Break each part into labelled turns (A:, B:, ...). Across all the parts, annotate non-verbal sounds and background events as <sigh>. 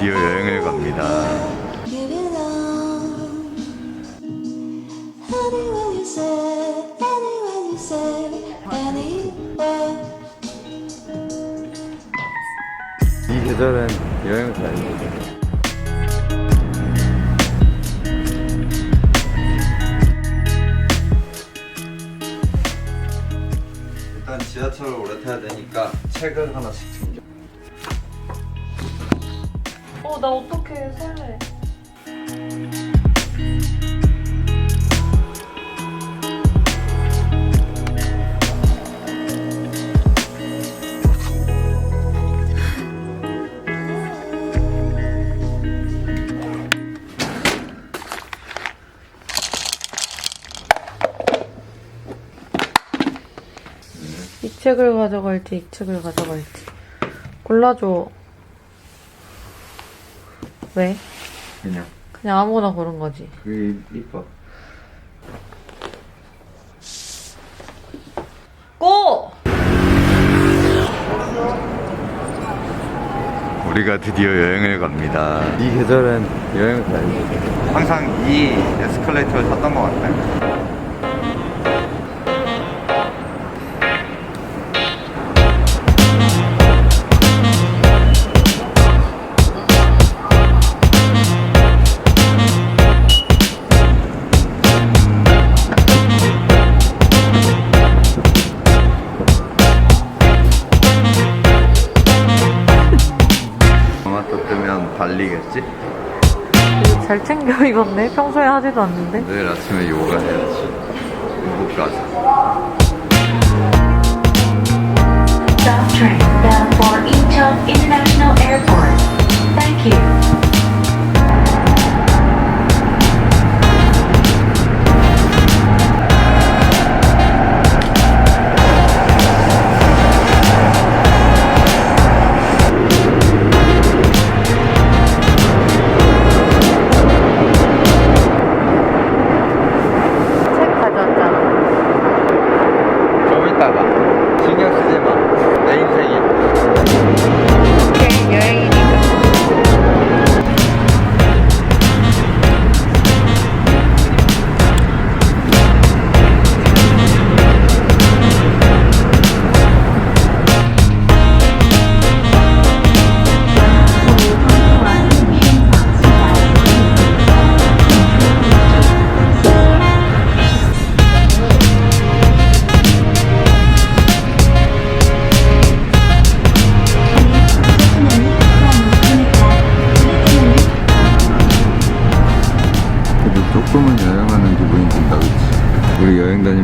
A: 드디어 여행을 갑니다. 이 계절은 여행을 가야지. 일단 지하철을 오래 타야 되니까 책을 하나씩 챙겨.
B: 어, 나 어떡해, 설레. 이 책을 가져갈지, 이 책을 가져갈지. 골라줘. 왜?
A: 그냥
B: 그냥 아무거나 고른 거지.
A: 그게 이뻐.
B: 고!
A: 우리가 드디어 여행을 갑니다. 이 계절은 여행을 가야지. 항상 이 에스컬레이터를 탔던 것 같아. 토
B: 잘 챙겨 입었네. 평소에 하지도 않는데.
A: 내일 아침에 요가 해야지. 요거 가자.
C: Stop train bound for Incheon International Airport. Thank you.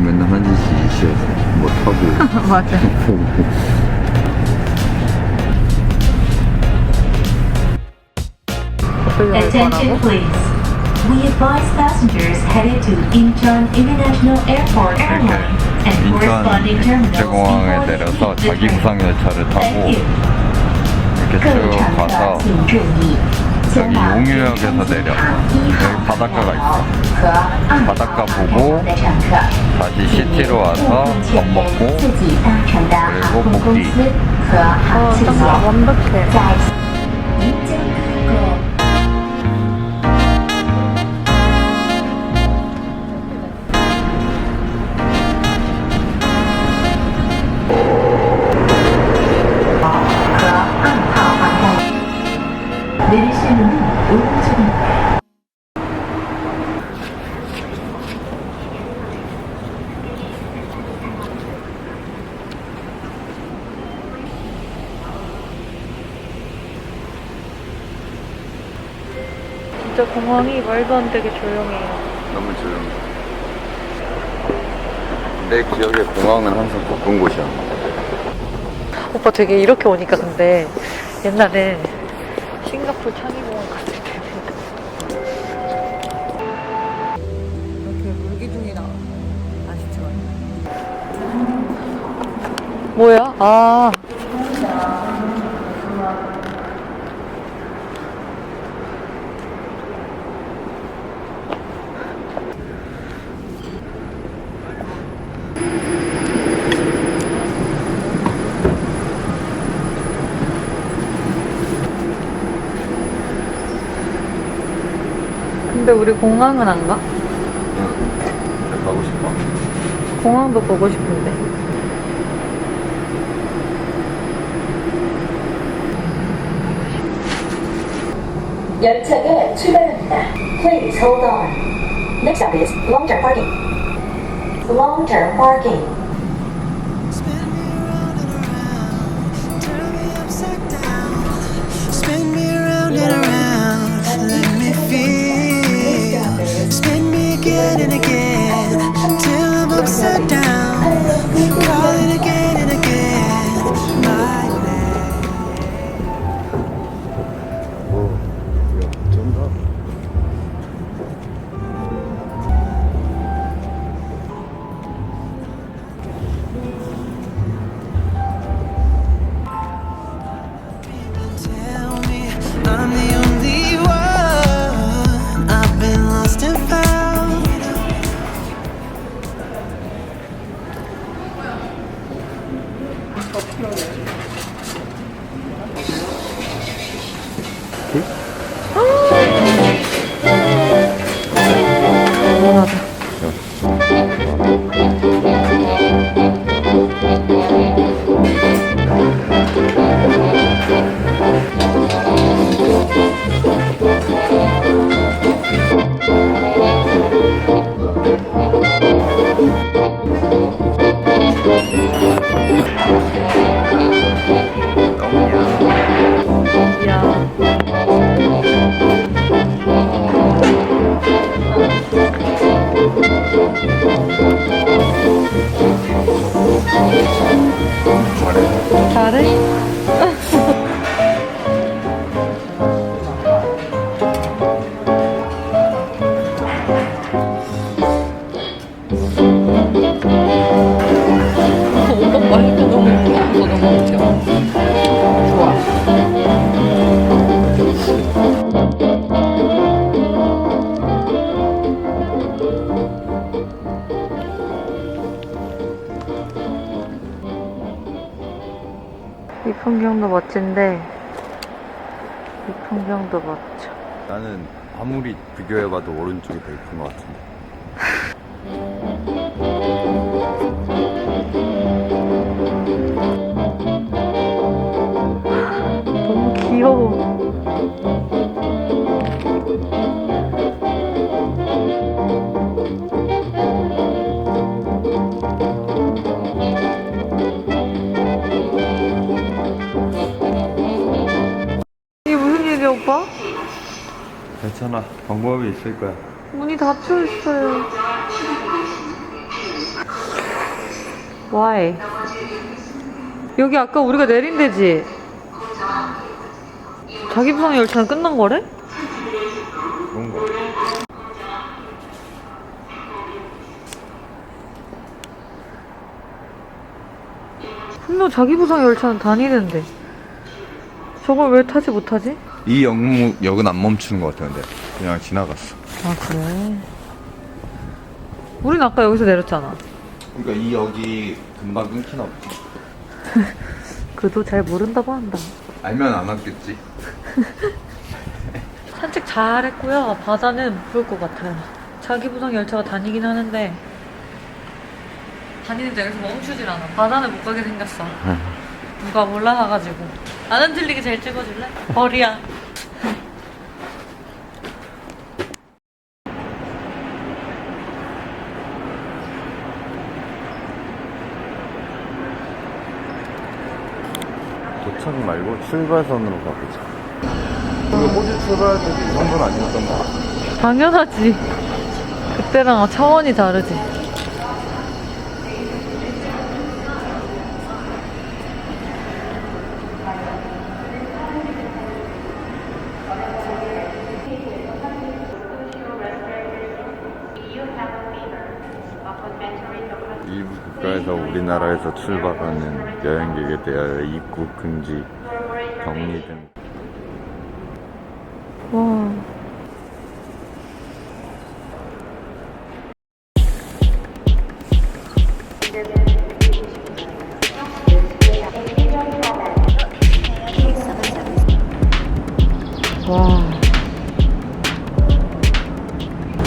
A: 맨날 한 짓씩 있어. 뭐 타고.
B: 맞아. 어떻게 할
C: Attention
B: 거라고?
C: please. We advise passengers headed to Incheon International Airport Airline and
A: 인천
C: corresponding terminals
A: 국제공항에
C: before
A: 내려서
C: the
A: 자기 구상 열차를 타고
C: Thank you.
A: 이렇게
C: 各位
A: 쭉
C: 乘客
A: 가서
C: 请注意，
A: 여기 용유역에서 내려. 여기 바닷가가 있어. 바닷가 보고 다시 시티로 와서 밥 먹고 그리고
C: 목기
B: 어,
C: 아,
B: 완벽해. 진짜 공항이 말도 안 되게 조용해요.
A: 너무 조용해. 내 기억에 공항은 항상 바쁜 곳이야.
B: 오빠 되게 이렇게 오니까 근데 옛날에 싱가포르 창의공원 갔을 때는 이렇게 물기둥이 나 아시죠? 뭐야? 아 근데 우리 공항은 안 가?
A: 응. 가고 싶어?
B: 공항도 보고 싶은데.
C: 열차가 출발합니다. Please hold on. Next stop is long-term parking. Long-term parking.
D: I'm the
B: 멋진데 이 풍경도 멋져
A: 나는 아무리 비교해봐도 오른쪽이 더 예쁜 것 같은데. 괜찮아. 방법이 있을 거야.
B: 문이 닫혀 있어요. Why? 여기 아까 우리가 내린 데지? 자기 부상 열차는 끝난 거래?
A: 그런 거.
B: 분명 자기 부상 열차는 다니는데. 저걸 왜 타지 못하지?
A: 이 역무, 역은 안 멈추는 것 같아, 근데. 그냥 지나갔어.
B: 아, 그래. 우린 아까 여기서 내렸잖아.
A: 그러니까 이 역이 금방 끊기나 보지. <laughs>
B: 그도 잘 모른다고 한다.
A: 알면 안 왔겠지. <laughs>
B: 산책 잘 했고요. 바다는 못볼것 같아요. 자기 부상 열차가 다니긴 하는데 다니는데 여기서 멈추질 않아. 바다는 못 가게 생겼어. 누가 올라가가지고 안 흔들리게 잘 찍어줄래? 벌이야.
A: 도착 말고 출발선으로 가보자. 우리 호주 출발할 때도 이 정도는 아니었던 것 같아.
B: 당연하지. 그때랑 차원이 다르지.
A: 일부 국가에서 우리나라에서 출발하는 여행객에 대하여 입국 금지, 격리 등
B: 와. 와.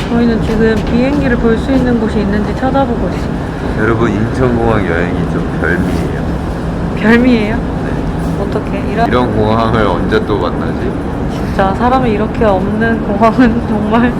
B: 저희는 지금 비행기를 볼 수 있는 곳이 있는지 찾아보고 있어요.
A: 여러분 인천공항 여행이 좀 별미예요.
B: 별미예요?
A: 네.
B: 어떻게? 이런,
A: 이런 공항을 언제 또 만나지?
B: 진짜 사람이 이렇게 없는 공항은 <laughs> 정말